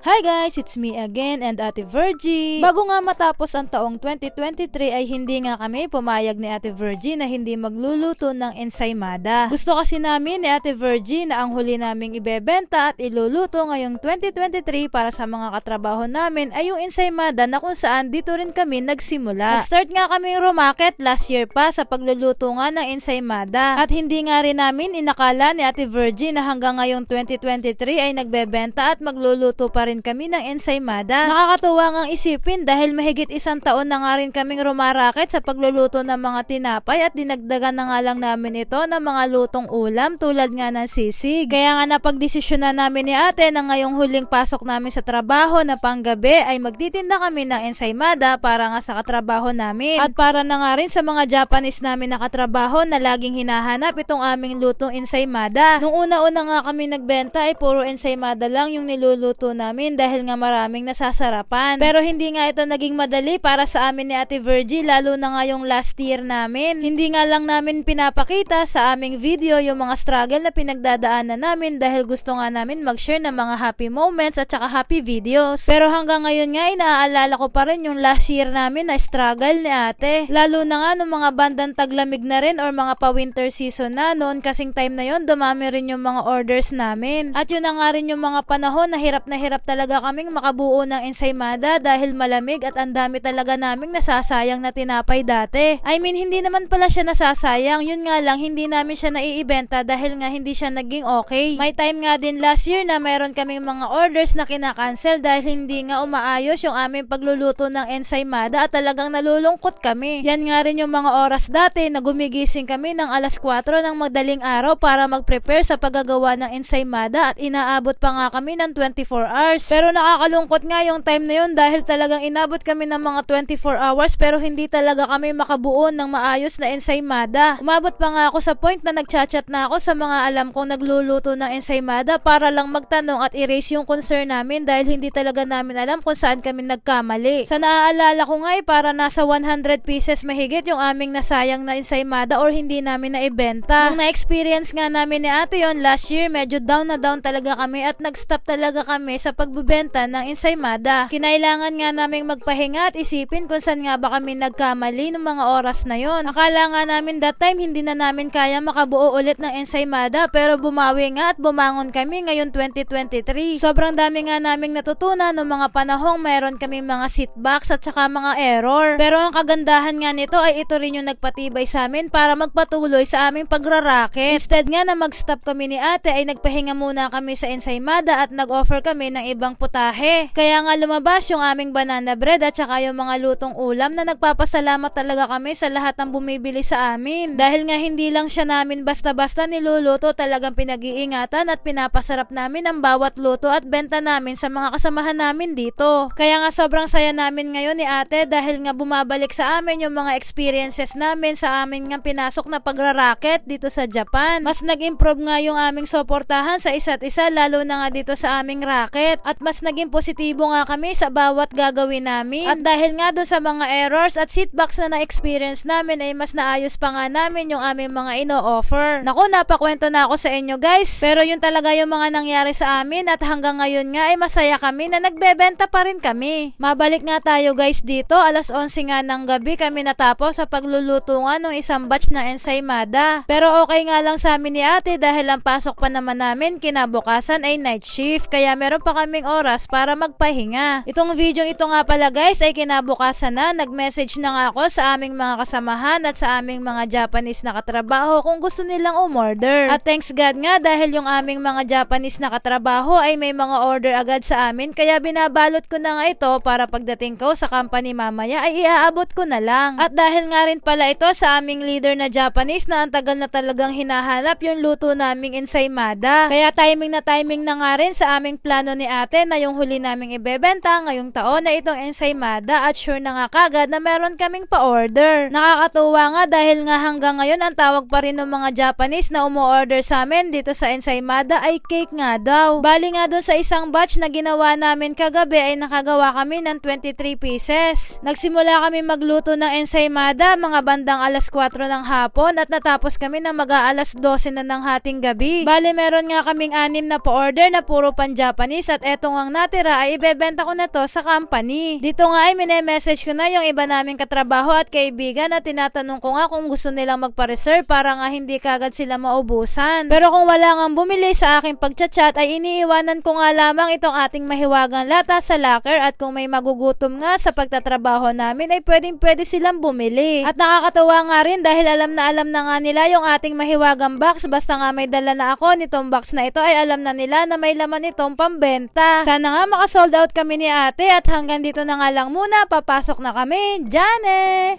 Hi guys, it's me again and Ate Virgie. Bago nga matapos ang taong 2023 ay hindi nga kami pumayag ni Ate Virgie na hindi magluluto ng ensaymada. Gusto kasi namin ni Ate Virgie na ang huli naming ibebenta at iluluto ngayong 2023 para sa mga katrabaho namin ay yung ensaymada na kung saan dito rin kami nagsimula. Nag-start nga kaming rumakit last year pa sa pagluluto nga ng ensaymada at hindi nga rin namin inakala ni Ate Virgie na hanggang ngayong 2023 ay nagbebenta at magluluto pa rin kami ng ensaymada. Nakakatuwa ngang isipin dahil mahigit isang taon na nga rin kaming rumarakit sa pagluluto ng mga tinapay at dinagdagan na nga lang namin ito ng mga lutong ulam tulad nga ng sisig. Kaya nga napagdesisyon na namin ni ate na ngayong huling pasok namin sa trabaho na panggabi ay magtitinda kami ng ensaymada para nga sa katrabaho namin. At para na nga rin sa mga Japanese namin na katrabaho na laging hinahanap itong aming lutong ensaymada. Nung una-una nga kami nagbenta ay puro ensaymada lang yung niluluto namin dahil nga maraming nasasarapan. Pero hindi nga ito naging madali para sa amin ni Ate Virgie lalo na nga yung last year namin. Hindi nga lang namin pinapakita sa aming video yung mga struggle na pinagdadaanan namin dahil gusto nga namin mag-share ng mga happy moments at saka happy videos. Pero hanggang ngayon nga inaalala ko pa rin yung last year namin na struggle ni ate. Lalo na nga nung mga bandang taglamig na rin or mga pa-winter season na noon kasing time na yon dumami rin yung mga orders namin. At yun na nga rin yung mga panahon na hirap na hirap talaga kaming makabuo ng ensaymada dahil malamig at ang dami talaga naming nasasayang na tinapay dati. I mean, hindi naman pala siya nasasayang. Yun nga lang, hindi namin siya naiibenta dahil nga hindi siya naging okay. May time nga din last year na meron kaming mga orders na kinakancel dahil hindi nga umaayos yung aming pagluluto ng ensaymada at talagang nalulungkot kami. Yan nga rin yung mga oras dati na gumigising kami ng alas 4 ng madaling araw para mag-prepare sa paggagawa ng ensaymada at inaabot pa nga kami ng 24 hours. Pero nakakalungkot nga yung time na yun dahil talagang inabot kami ng mga 24 hours pero hindi talaga kami makabuo ng maayos na ensaymada. Umabot pa nga ako sa point na nagchat-chat na ako sa mga alam kong nagluluto ng ensaymada para lang magtanong at erase yung concern namin dahil hindi talaga namin alam kung saan kami nagkamali. Sa naaalala ko nga eh, para nasa 100 pieces mahigit yung aming nasayang na ensaymada or hindi namin naibenta. Nung na-experience nga namin ni ate yon last year, medyo down na down talaga kami at nag-stop talaga kami sa pagbebenta ng ensaymada. Kinailangan nga naming magpahinga at isipin kung saan nga ba kami nagkamali ng mga oras na yon. Akala nga namin that time hindi na namin kaya makabuo ulit ng ensaymada pero bumawi nga at bumangon kami ngayon 2023. Sobrang dami nga naming natutunan ng mga panahong meron kami mga setbacks at saka mga error. Pero ang kagandahan nga nito ay ito rin yung nagpatibay sa amin para magpatuloy sa aming pagraraket. Instead nga na mag-stop kami ni ate ay nagpahinga muna kami sa ensaymada at nag-offer kami ng ibang putahe. Kaya nga lumabas yung aming banana bread at saka yung mga lutong ulam na nagpapasalamat talaga kami sa lahat ng bumibili sa amin. Dahil nga hindi lang siya namin basta-basta niluluto talagang pinag-iingatan at pinapasarap namin ang bawat luto at benta namin sa mga kasamahan namin dito. Kaya nga sobrang saya namin ngayon ni ate dahil nga bumabalik sa amin yung mga experiences namin sa amin nga pinasok na pagraraket dito sa Japan. Mas nag-improve nga yung aming suportahan sa isa't isa lalo na nga dito sa aming racket at mas naging positibo nga kami sa bawat gagawin namin. At dahil nga doon sa mga errors at setbacks na na-experience namin ay mas naayos pa nga namin yung aming mga ino-offer. Naku, napakwento na ako sa inyo guys. Pero yun talaga yung mga nangyari sa amin at hanggang ngayon nga ay masaya kami na nagbebenta pa rin kami. Mabalik nga tayo guys dito. Alas 11 nga ng gabi kami natapos sa pagluluto nga ng isang batch na ensaymada. Pero okay nga lang sa amin ni ate dahil ang pasok pa naman namin kinabukasan ay night shift. Kaya meron pa kaming oras para magpahinga. Itong video ito nga pala guys ay kinabukasan na. Nag-message na nga ako sa aming mga kasamahan at sa aming mga Japanese na katrabaho kung gusto nilang umorder. At thanks God nga dahil yung aming mga Japanese na katrabaho ay may mga order agad sa amin kaya binabalot ko na nga ito para pagdating ko sa company mamaya ay iaabot ko na lang. At dahil nga rin pala ito sa aming leader na Japanese na ang tagal na talagang hinahanap yung luto naming ensaymada. Kaya timing na timing na nga rin sa aming plano ni ate na yung huli naming ibebenta ngayong taon na itong ensaymada at sure na nga kagad na meron kaming pa-order. Nakakatuwa nga dahil nga hanggang ngayon ang tawag pa rin ng mga Japanese na umu-order sa amin dito sa ensaymada ay cake nga daw. Bali nga doon sa isang batch na ginawa namin kagabi ay nakagawa kami ng 23 pieces. Nagsimula kami magluto ng ensaymada mga bandang alas 4 ng hapon at natapos kami na mag-aalas 12 na ng hating gabi. Bali meron nga kaming anim na pa-order na puro pan Japanese at eto ngang natira ay ibebenta ko na to sa company. Dito nga ay message ko na yung iba naming katrabaho at kaibigan at tinatanong ko nga kung gusto nilang magpa-reserve para nga hindi kagad sila maubusan. Pero kung wala nga bumili sa aking pagchat-chat ay iniiwanan ko nga lamang itong ating mahiwagang lata sa locker at kung may magugutom nga sa pagtatrabaho namin ay pwedeng pwede silang bumili. At nakakatuwa nga rin dahil alam na alam na nga nila yung ating mahiwagang box basta nga may dala na ako nitong box na ito ay alam na nila na may laman itong pambenta. Sana nga makasold out kami ni ate at hanggang dito na nga lang muna papasok na kami. Jane!